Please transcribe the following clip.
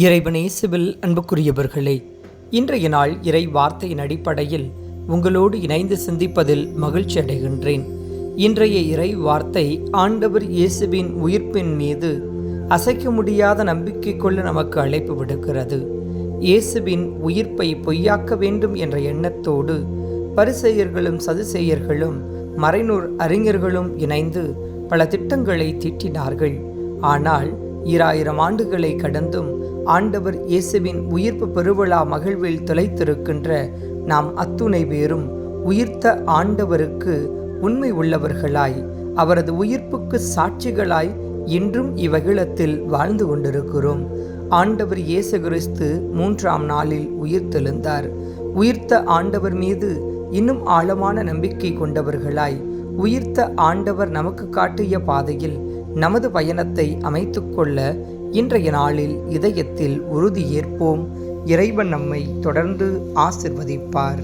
இறைவனேசுவில் அன்புக்குரியவர்களே இன்றைய நாள் இறை வார்த்தையின் அடிப்படையில் உங்களோடு இணைந்து சிந்திப்பதில் மகிழ்ச்சி அடைகின்றேன். இன்றைய இறை வார்த்தை ஆண்டவர் இயேசுவின் உயிர்ப்பின் மீது அசைக்க முடியாத நம்பிக்கை கொள்ள நமக்கு அழைப்பு விடுக்கிறது. இயேசுவின் உயிர்ப்பை பொய்யாக்க வேண்டும் என்ற எண்ணத்தோடு பரிசெயர்களும் சதுசெயர்களும் மறைநூர் அறிஞர்களும் இணைந்து பல திட்டங்களை தீட்டினார்கள். ஆனால் ஈராயிரம் ஆண்டுகளை கடந்தும் ஆண்டவர் இயேசுவின் உயிர்ப்பு பெருவிழா மகிழ்வில் திளைத்திருக்கின்ற நாம் அத்துணை பேரும் உயிர்த்த ஆண்டவருக்கு உண்மை உள்ளவர்களாய் அவரது உயிர்ப்புக்கு சாட்சிகளாய் இன்றும் இவ்வகிலத்தில் வாழ்ந்து கொண்டிருக்கிறோம். ஆண்டவர் இயேசு கிறிஸ்து மூன்றாம் நாளில் உயிர்த்தெழுந்தார். உயிர்த்த ஆண்டவர் மீது இன்னும் ஆழமான நம்பிக்கை கொண்டவர்களாய் உயிர்த்த ஆண்டவர் நமக்கு காட்டிய பாதையில் நமது பயணத்தை அமைத்துக்கொள்ள இன்றைய நாளில் இதயத்தில் உறுதி ஏற்போம். இறைவன் நம்மை தொடர்ந்து ஆசிர்வதிப்பார்.